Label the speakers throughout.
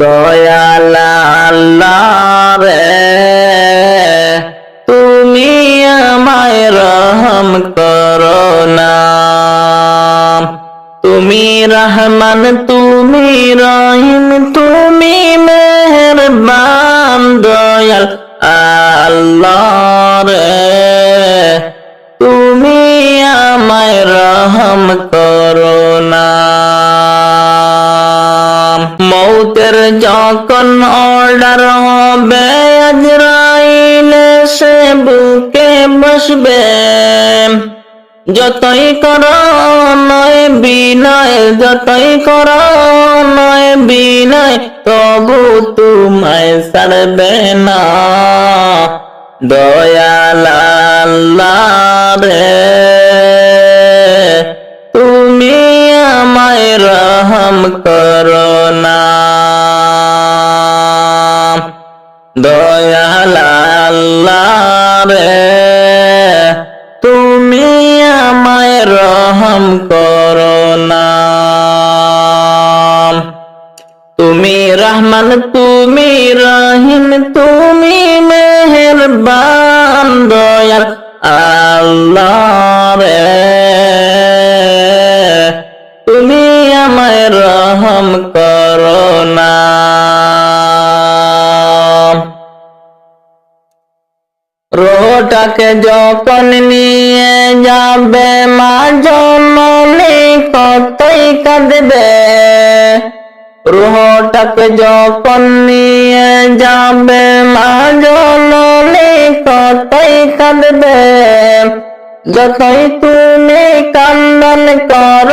Speaker 1: দয়াল তুমি আমায় রহম করো না। তুমি রহমান, তুমি রহিম, তুমি মেহরবান, দয়াল আল্লাহ রে। তুমি আমায় রহম করো না। মৌতের যখন অর্ডার হবে, আজরাইল সে বুকে বসবে। যতই কর নয় বিনয়, যতই কর নয় বিনয়, তবু তোমায় সারবে না। দয়াল রে, তুমি আমায় রহম করো না। দয়াল আল্লাহ রে, তুমি আমায় রহম করো না। তুমি রহমান, তুমি রহিম, তুমি মেহরবান, দয়াল আল্লাহ রে। তুমি আমায় রহম করো না। রোটাকে যখন নিয়ে যাবে, মা জননী কতই কাঁদবে। রোহটাকে যখন নিয়ে যাবে, মা জননী কতই কাঁদবে। যতই তুমি কান্দন কর,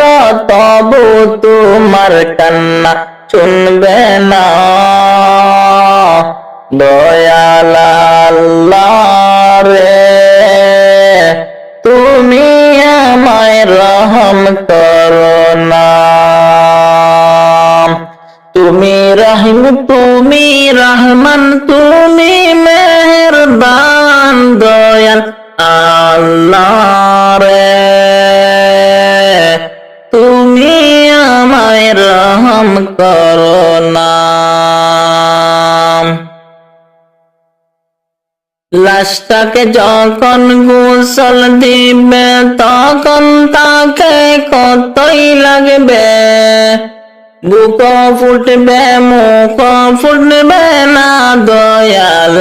Speaker 1: তবু তোমার কান্না শুনবে না। দয়াল রে তুমি আমায় রহম করো তুমি রহিম, তুমি রহমান, তুমি মেহরবান, দয়াল আল্লাহ রে তুমি আমায় রহম করো না। লাশটাকে যখন গোসল দিবে, তখন তাকে কতই লাগবে? বুক ফুটবে, মুখ ফুটবে না দয়াল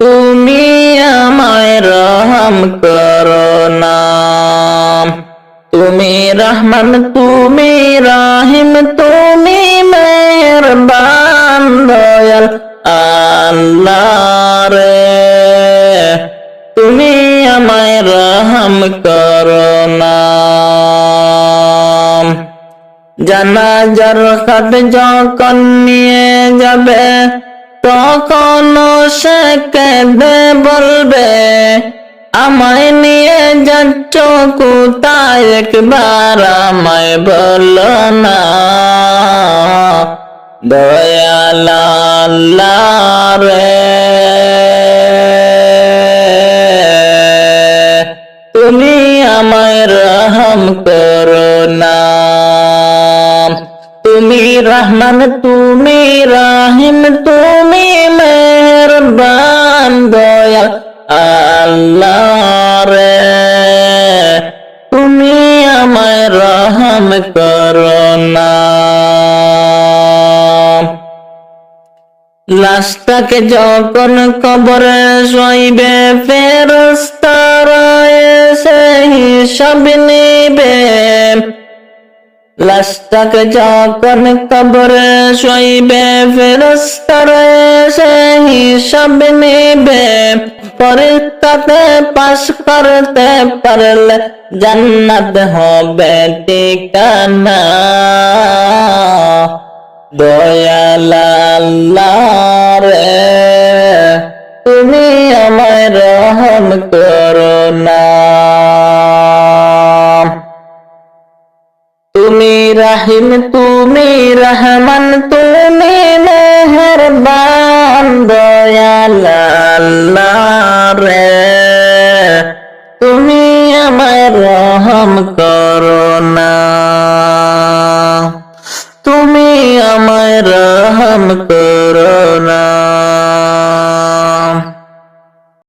Speaker 1: তুমি আমায় রহম করো না। তুমি রহমান, তুমি রাহিম, তুমি মেহরবান। দয়াল আল্লাহ রে। তুমি আমায় রহম করো না। জানাজার খাট যখন নিয়ে যাবে তখন সে কেঁদে বলবে, আমায় নিয়ে যাচ্ছ কোথায়? একবার আমায় বলো না। দয়াল রে। তুমি আমায় রহম করো না। তুমি রহমান তুমি রাহিম তুমি মেহরবান। লাশটাকে যখন কবরে শোইবে ফেরস্তারা এসে হিসাব নিবে। লাশটাকে যখন কবরে শোইবে ফেরস্তারা এসে হিসাব নিবে। পরীক্ষাতে পাশ করতে পারলে জান্নাত হবে ঠিকানা। না তুমি রাহিম তুমি রহমান তুমি মেহরবান।